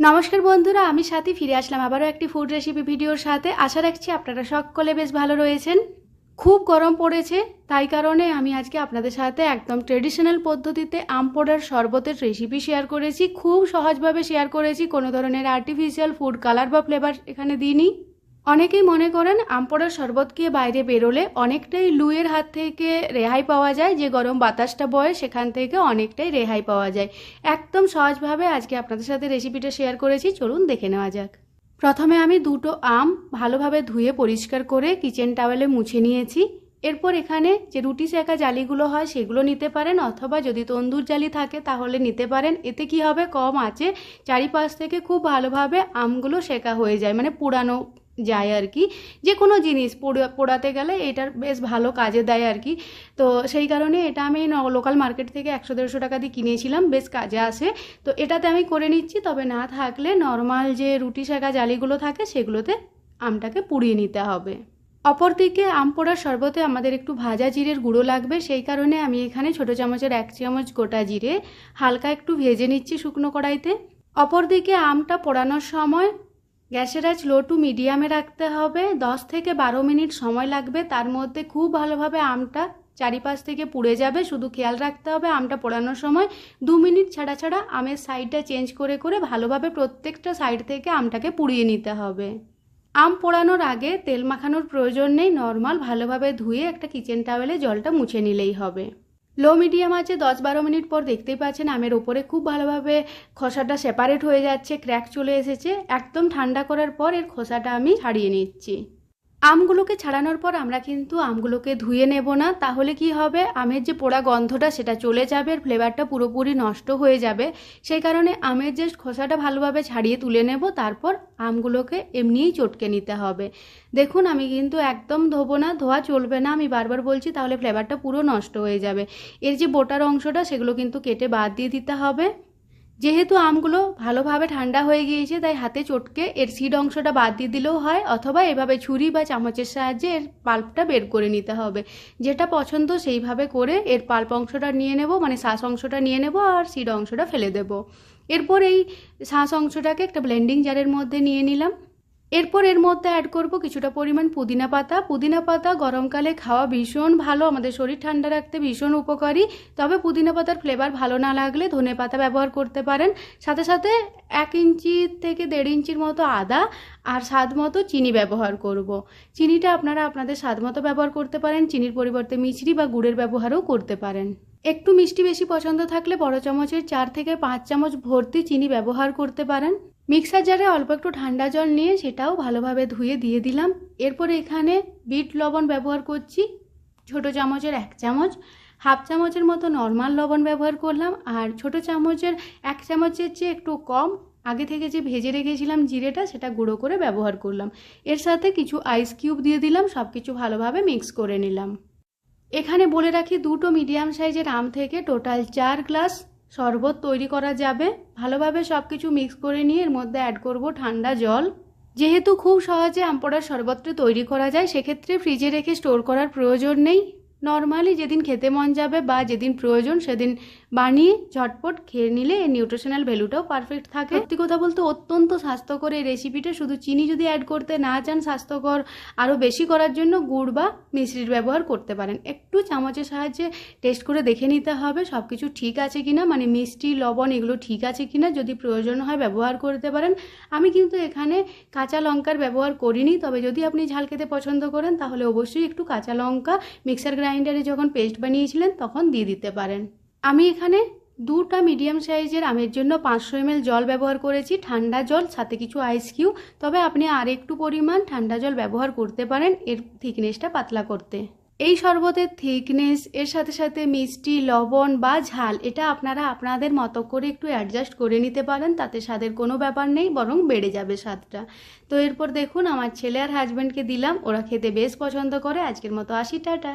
নমস্কার বন্ধুরা, আমি সাথী, ফিরে আসলাম আবারও একটি ফুড রেসিপি ভিডিওর সাথে। আশা রাখছি আপনারা সকলে বেশ ভালো রয়েছেন। খুব গরম পড়েছে, তাই কারণে আমি আজকে আপনাদের সাথে একদম ট্রেডিশনাল পদ্ধতিতে আম পোড়ার শরবতের রেসিপি শেয়ার করেছি। খুব সহজভাবে শেয়ার করেছি, কোনো ধরনের আর্টিফিশিয়াল ফুড কালার বা ফ্লেভার এখানে দিইনি। অনেকেই মনে করেন আম পোড়ার শরবত খেয়ে বাইরে বেরোলে অনেকটাই লুয়ের হাত থেকে রেহাই পাওয়া যায়, যে গরম বাতাসটা বয় সেখান থেকে অনেকটাই রেহাই পাওয়া যায়। একদম সহজভাবে আজকে আপনাদের সাথে রেসিপিটা শেয়ার করেছি, চলুন দেখে নেওয়া যাক। প্রথমে আমি দুটো আম ভালোভাবে ধুয়ে পরিষ্কার করে কিচেন টাওয়েলে মুছে নিয়েছি। এরপর এখানে যে রুটি সেকা জালিগুলো হয় সেগুলো নিতে পারেন, অথবা যদি তন্দুর জালি থাকে তাহলে নিতে পারেন। এতে কি হবে? কম আছে। চারিপাশ থেকে খুব ভালোভাবে আমগুলো সেকা হয়ে যায় মানে পুরানো যায় আর কি। যে কোনো জিনিস পোড়া- পোড়াতে গেলে এটার বেশ ভালো কাজে দেয় আর কি। তো সেই কারণে এটা আমি লোকাল মার্কেট থেকে একশো, দেড়শো টাকা দিয়ে কিনেছিলাম, বেশ কাজে আসে। তো এটাতে আমি করে নিচ্ছি, তবে না থাকলে নর্মাল যে রুটি শেখা জালিগুলো থাকে, সেগুলোতে আমটাকে পুড়িয়ে নিতে হবে। অপরদিকে আম পোড়ার শরবতে আমাদের একটু ভাজা জিরের গুঁড়ো লাগবে, সেই কারণে আমি এখানে ছোটো চামচের এক চামচ গোটা জিরে, হালকা একটু ভেজে নিচ্ছি শুকনো কড়াইতে। অপরদিকে আমটা পোড়ানোর সময় গ্যাসের আঁচ লো টু মিডিয়ামে রাখতে হবে। দশ থেকে বারো মিনিট সময় লাগবে। তার মধ্যে খুব ভালোভাবে আমটা চারিপাশ থেকে পুড়ে যাবে। শুধু খেয়াল রাখতে হবে আমটা পোড়ানোর সময়। দু মিনিট ছাড়া ছাড়া আমের সাইডটা চেঞ্জ করে করে ভালোভাবে প্রত্যেকটা সাইড থেকে আমটাকে পুড়িয়ে নিতে হবে। আম পোড়ানোর আগে তেল মাখানোর প্রয়োজন নেই। নর্মাল ভালোভাবে ধুয়ে একটা কিচেন টাওয়েলে জলটা মুছে নিলেই হবে। লো মিডিয়াম আছে, দশ বারো মিনিট পর দেখতেই পাচ্ছেন আমের ওপরে খুব ভালোভাবে খোসাটা সেপারেট হয়ে যাচ্ছে ক্র্যাক চলে এসেছে। একদম ঠান্ডা করার পর এর খোসাটা আমি ছাড়িয়ে নিচ্ছি। আমগুলোকে ছাড়ানোর পর আমরা কিন্তু আমগুলোকে ধুয়ে নেব না। তাহলে কি হবে? আমের যে পোড়া গন্ধটা, সেটা চলে যাবে ফ্লেভারটা পুরোপুরি নষ্ট হয়ে যাবে। সেই কারণে আমের যে খোসাটা ভালোভাবে ছাড়িয়ে তুলে নেব, তারপর আমগুলোকে এমনিই চটকে নিতে হবে। দেখুন, আমি কিন্তু একদম ধোবো না, ধোয়া চলবে না, আমি বারবার বলছি, তাহলে ফ্লেভারটা পুরো নষ্ট হয়ে যাবে। এর যে বোটার অংশটা, সেগুলো কিন্তু কেটে বাদ দিয়ে দিতে হবে। যেহেতু আমগুলো ভালোভাবে ঠান্ডা হয়ে গিয়েছে, তাই হাতে চটকে এর সিড অংশটা বাদ দিয়ে দিলেও হয়, অথবা এভাবে ছুরি বা চামচের সাহায্যে এর পাল্পটা বের করে নিতে হবে। যেটা পছন্দ সেইভাবে করে এর পাল্প অংশটা নিয়ে নেব মানে শ্বাস অংশটা নিয়ে নেব আর সিড অংশটা ফেলে দেব। এরপর এই শ্বাস অংশটাকে একটা ব্লেন্ডিং জারের মধ্যে নিয়ে নিলাম। এরপর এর মধ্যে অ্যাড করব কিছুটা পরিমাণ পুদিনা পাতা। পুদিনা পাতা গরমকালে খাওয়া ভীষণ ভালো, আমাদের শরীর ঠান্ডা রাখতে ভীষণ উপকারী। তবে পুদিনা পাতার ফ্লেভার ভালো না লাগলে ধনে পাতা ব্যবহার করতে পারেন। সাথে সাথে এক ইঞ্চি থেকে দেড় ইঞ্চির মতো আদা আর স্বাদ মতো চিনি ব্যবহার করব। চিনিটা আপনারা আপনাদের স্বাদ মতো ব্যবহার করতে পারেন, চিনির পরিবর্তে মিছরি বা গুড়ের ব্যবহারও করতে পারেন। একটু মিষ্টি বেশি পছন্দ থাকলে বড় চামচের চার থেকে পাঁচ চামচ ভর্তি চিনি ব্যবহার করতে পারেন। মিক্সার জারে অল্প একটু ঠান্ডা জল নিয়ে সেটাও ভালোভাবে ধুয়ে দিয়ে দিলাম। এরপর এখানে বিট লবণ ব্যবহার করছি। ছোট চামচের এক চামচ, হাফ চামচের মতো নর্মাল লবণ ব্যবহার করলাম আর ছোট চামচের এক চামচের চেয়ে একটু কম, আগে থেকে যে ভেজে রেখেছিলাম জিরেটা সেটা গুঁড়ো করে ব্যবহার করলাম। এর সাথে কিছু আইস কিউব দিয়ে দিলাম সব কিছু ভালোভাবে মিক্স করে নিলাম। এখানে বলে রাখি দুটো মিডিয়াম সাইজের আম থেকে টোটাল চার গ্লাস শরবত তৈরি করা যাবে। ভালোভাবে সব কিছু মিক্স করে নিয়ে এর মধ্যে অ্যাড করব ঠান্ডা জল। যেহেতু খুব সহজে আম পোড়ার শরবতটা তৈরি করা যায়, সেক্ষেত্রে ফ্রিজে রেখে স্টোর করার প্রয়োজন নেই। নর্মালি যেদিন খেতে মন যাবে বা যেদিন প্রয়োজন সেদিন বানিয়ে ঝটপট খেয়ে নিলে এর নিউট্রিশনাল ভ্যালুটাও পারফেক্ট থাকে। সত্যি কথা বলতে অত্যন্ত স্বাস্থ্যকর এই রেসিপিটা শুধু চিনি যদি অ্যাড করতে না চান স্বাস্থ্যকর, আরও বেশি করার জন্য গুড় বা মিশ্রির ব্যবহার করতে পারেন। একটু চামচের সাহায্যে টেস্ট করে দেখে নিতে হবে সব কিছু ঠিক আছে কিনা মানে মিষ্টি, লবণ এগুলো ঠিক আছে কিনা, যদি প্রয়োজন হয় ব্যবহার করতে পারেন। আমি কিন্তু এখানে কাঁচা লঙ্কার ব্যবহার করিনি, তবে যদি আপনি ঝাল খেতে পছন্দ করেন তাহলে অবশ্যই একটু কাঁচা লঙ্কা মিক্সার গ্রাইন্ডারে যখন পেস্ট বানিয়েছিলেন, তখন দিয়ে দিতে পারেন। আমি এখানে দুটা মিডিয়াম সাইজের আমের জন্য পাঁচশো এমএল জল ব্যবহার করেছি। ঠান্ডা জল, সাথে কিছু আইস কিউ তবে আপনি আর একটু পরিমাণ ঠান্ডা জল ব্যবহার করতে পারেন এর থিকনেসটা পাতলা করতে। এই শরবতের থিকনেস এর সাথে সাথে মিষ্টি, লবণ বা ঝাল, এটা আপনারা আপনাদের মতো করে একটু অ্যাডজাস্ট করে নিতে পারেন, তাতে স্বাদের কোনো ব্যাপার নেই, বরং বেড়ে যাবে স্বাদটা। তো এরপর দেখুন, আমার ছেলে আর হাজব্যান্ডকে দিলাম, ওরা খেতে বেশ পছন্দ করে। আজকের মতো আসি, টাটা।